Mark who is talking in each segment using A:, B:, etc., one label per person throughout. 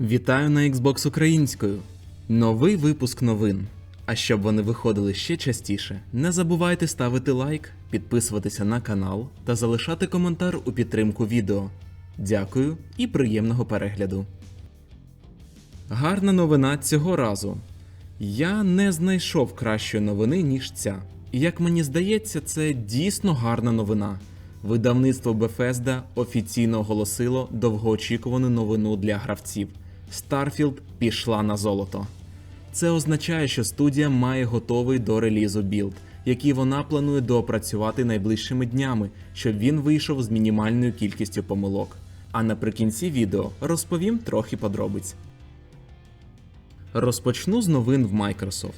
A: Вітаю на Xbox українською. Новий випуск новин. А щоб вони виходили ще частіше, не забувайте ставити лайк, підписуватися на канал та залишати коментар у підтримку відео. Дякую і приємного перегляду. Гарна новина цього разу. Я не знайшов кращої новини, ніж ця. Як мені здається, це дійсно гарна новина. Видавництво Bethesda офіційно оголосило довгоочікувану новину для гравців. Starfield пішла на золото. Це означає, що студія має готовий до релізу білд, який вона планує доопрацювати найближчими днями, щоб він вийшов з мінімальною кількістю помилок. А наприкінці відео розповім трохи подробиць. Розпочну з новин в Microsoft.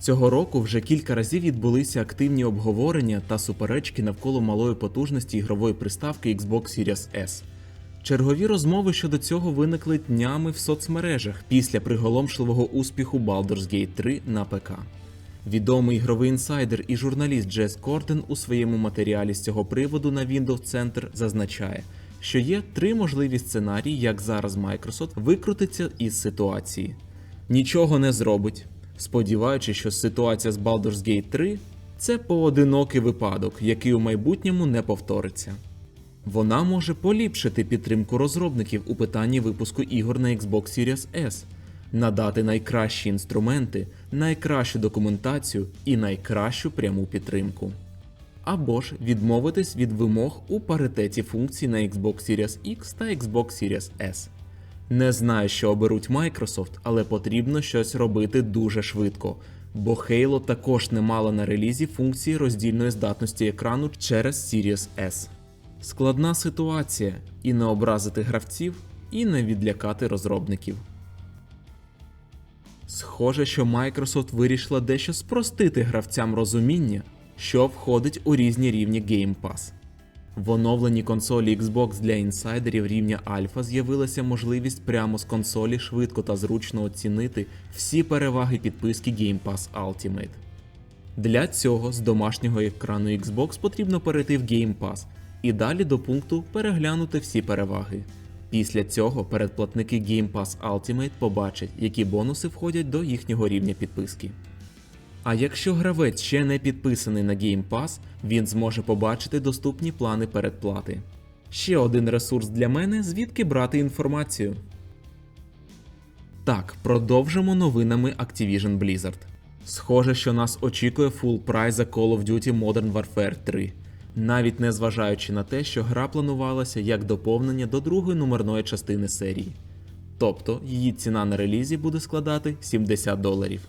A: Цього року вже кілька разів відбулися активні обговорення та суперечки навколо малої потужності ігрової приставки Xbox Series S. Чергові розмови щодо цього виникли днями в соцмережах після приголомшливого успіху Baldur's Gate 3 на ПК. Відомий ігровий інсайдер і журналіст Джес Корден у своєму матеріалі з цього приводу на Windows Center зазначає, що є три можливі сценарії, як зараз Microsoft викрутиться із ситуації. Нічого не зробить, сподіваючись, що ситуація з Baldur's Gate 3 це поодинокий випадок, який у майбутньому не повториться. Вона може поліпшити підтримку розробників у питанні випуску ігор на Xbox Series S, надати найкращі інструменти, найкращу документацію і найкращу пряму підтримку. Або ж відмовитись від вимог у паритеті функцій на Xbox Series X та Xbox Series S. Не знаю, що оберуть Microsoft, але потрібно щось робити дуже швидко, бо Halo також не мала на релізі функції роздільної здатності екрану через Series S. Складна ситуація і не образити гравців, і не відлякати розробників. Схоже, що Microsoft вирішила дещо спростити гравцям розуміння, що входить у різні рівні Game Pass. В оновленій консолі Xbox для інсайдерів рівня Альфа з'явилася можливість прямо з консолі швидко та зручно оцінити всі переваги підписки Game Pass Ultimate. Для цього з домашнього екрану Xbox потрібно перейти в Game Pass і далі до пункту переглянути всі переваги. Після цього передплатники Game Pass Ultimate побачать, які бонуси входять до їхнього рівня підписки. А якщо гравець ще не підписаний на Game Pass, він зможе побачити доступні плани передплати. Ще один ресурс для мене, звідки брати інформацію. Так, продовжимо новинами Activision Blizzard. Схоже, що нас очікує full прайс за Call of Duty Modern Warfare 3, навіть не зважаючи на те, що гра планувалася як доповнення до другої номерної частини серії. Тобто її ціна на релізі буде складати 70 доларів.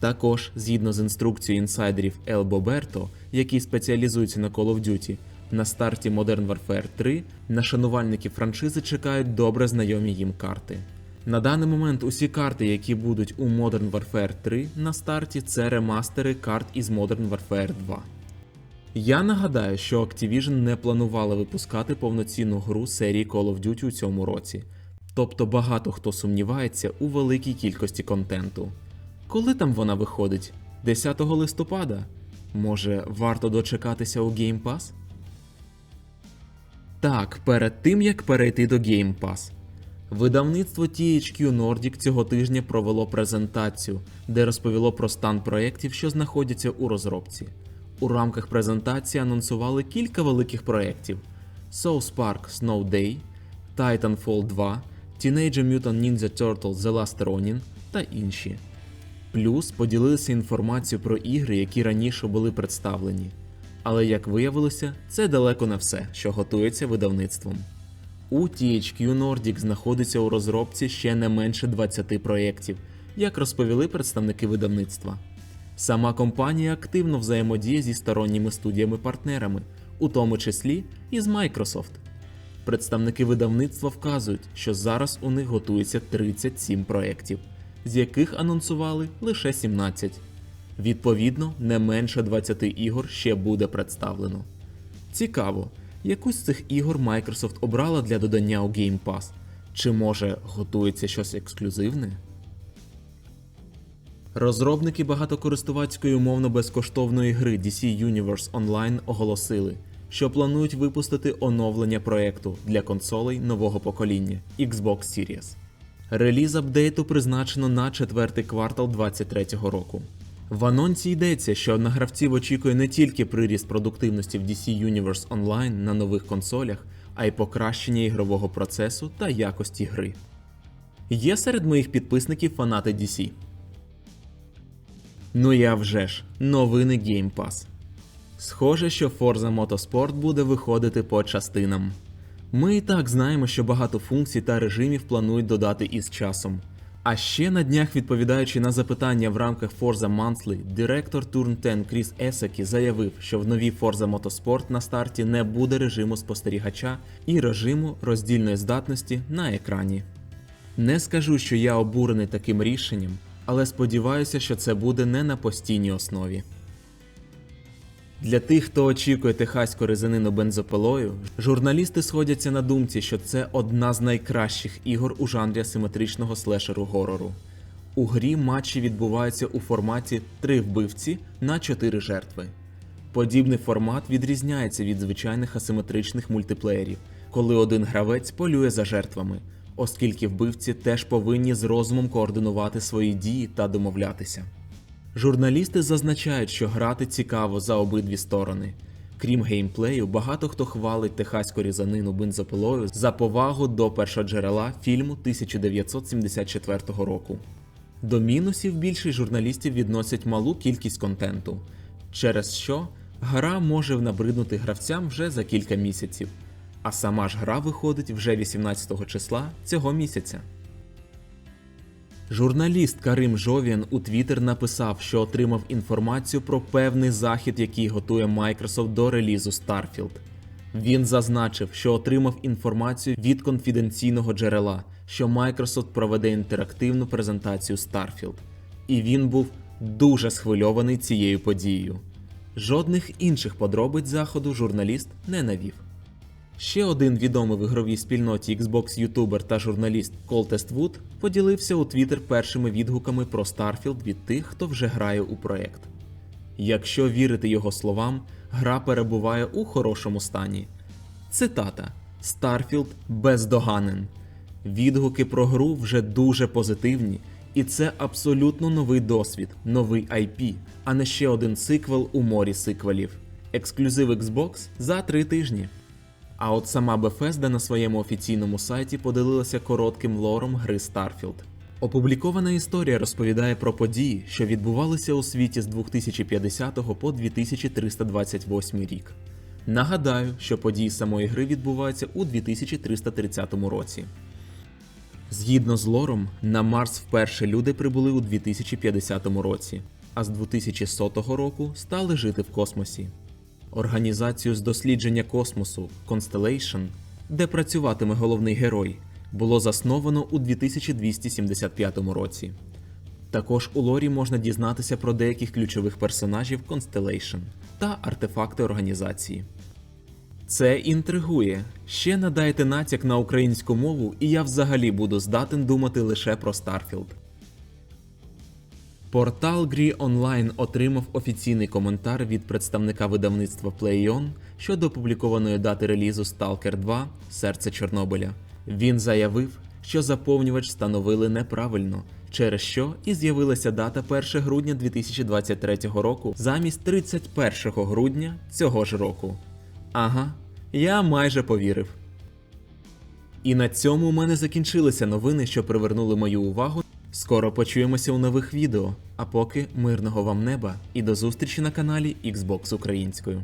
A: Також, згідно з інструкцією інсайдерів El Boberto, які спеціалізуються на Call of Duty, на старті Modern Warfare 3 на шанувальників франшизи чекають добре знайомі їм карти. На даний момент усі карти, які будуть у Modern Warfare 3 на старті, це ремастери карт із Modern Warfare 2. Я нагадаю, що Activision не планувала випускати повноцінну гру серії Call of Duty у цьому році, тобто багато хто сумнівається у великій кількості контенту. Коли там вона виходить? 10 листопада? Може, варто дочекатися у Game Pass? Так, перед тим як перейти до Game Pass. Видавництво THQ Nordic цього тижня провело презентацію, де розповіло про стан проєктів, що знаходяться у розробці. У рамках презентації анонсували кілька великих проєктів: South Park Snow Day, Titanfall 2, Teenage Mutant Ninja Turtles The Last Ronin та інші. Плюс поділилися інформацією про ігри, які раніше були представлені. Але як виявилося, це далеко не все, що готується видавництвом. У THQ Nordic знаходиться у розробці ще не менше 20 проєктів, як розповіли представники видавництва. Сама компанія активно взаємодіє зі сторонніми студіями-партнерами, у тому числі і з Microsoft. Представники видавництва вказують, що зараз у них готується 37 проєктів, з яких анонсували лише 17. Відповідно, не менше 20 ігор ще буде представлено. Цікаво, яку з цих ігор Microsoft обрала для додання у Game Pass? Чи може готується щось ексклюзивне? Розробники багатокористувацької умовно безкоштовної гри DC Universe Online оголосили, що планують випустити оновлення проекту для консолей нового покоління Xbox Series. Реліз апдейту призначено на четвертий квартал 2023 року. В анонсі йдеться, що на гравців очікує не тільки приріст продуктивності в DC Universe Online на нових консолях, а й покращення ігрового процесу та якості гри. Є серед моїх підписників фанати DC. Ну я вже ж, новини Game Pass. Схоже, що Forza Motorsport буде виходити по частинам. Ми і так знаємо, що багато функцій та режимів планують додати із часом. А ще на днях, відповідаючи на запитання в рамках Forza Monthly, директор Turn 10 Кріс Есакі заявив, що в новій Forza Motorsport на старті не буде режиму спостерігача і режиму роздільної здатності на екрані. Не скажу, що я обурений таким рішенням, але сподіваюся, що це буде не на постійній основі. Для тих, хто очікує техаську резанину бензопилою, журналісти сходяться на думці, що це одна з найкращих ігор у жанрі асиметричного слешеру горору. У грі матчі відбуваються у форматі 3 вбивці на 4 жертви. Подібний формат відрізняється від звичайних асиметричних мультиплеєрів, коли один гравець полює за жертвами, оскільки вбивці теж повинні з розумом координувати свої дії та домовлятися. Журналісти зазначають, що грати цікаво за обидві сторони. Крім геймплею, багато хто хвалить техаську різанину бензопилою за повагу до першоджерела фільму 1974 року. До мінусів більшість журналістів відносять малу кількість контенту, через що гра може набриднути гравцям вже за кілька місяців, а сама ж гра виходить вже 18 числа цього місяця. Журналіст Карим Жовін у Твіттер написав, що отримав інформацію про певний захід, який готує Microsoft до релізу Starfield. Він зазначив, що отримав інформацію від конфіденційного джерела, що Microsoft проведе інтерактивну презентацію Starfield. І він був дуже схвильований цією подією. Жодних інших подробиць заходу журналіст не навів. Ще один відомий в ігровій спільноті Xbox ютубер та журналіст Колтест Вуд поділився у Твіттер першими відгуками про Starfield від тих, хто вже грає у проєкт. Якщо вірити його словам, гра перебуває у хорошому стані. Цитата: Starfield бездоганен. Відгуки про гру вже дуже позитивні, і це абсолютно новий досвід, новий IP, а не ще один сиквел у морі сиквелів. Ексклюзив Xbox за три тижні. А от сама Bethesda на своєму офіційному сайті поділилася коротким лором гри Starfield. Опублікована історія розповідає про події, що відбувалися у світі з 2050 по 2328 рік. Нагадаю, що події самої гри відбуваються у 2330 році. Згідно з лором, на Марс вперше люди прибули у 2050 році, а з 2100 року стали жити в космосі. Організацію з дослідження космосу Constellation, де працюватиме головний герой, було засновано у 2275 році. Також у лорі можна дізнатися про деяких ключових персонажів Constellation та артефакти організації. Це інтригує. Ще надайте натяк на українську мову, і я взагалі буду здатен думати лише про Starfield. Портал Грі Online отримав офіційний коментар від представника видавництва PlayOn щодо опублікованої дати релізу Stalker 2 Серце Чорнобиля. Він заявив, що заповнювач встановили неправильно, через що і з'явилася дата 1 грудня 2023 року замість 31 грудня цього ж року. Ага, я майже повірив. І на цьому у мене закінчилися новини, що привернули мою увагу. Скоро почуємося у нових відео. А поки мирного вам неба і до зустрічі на каналі Xbox Українською.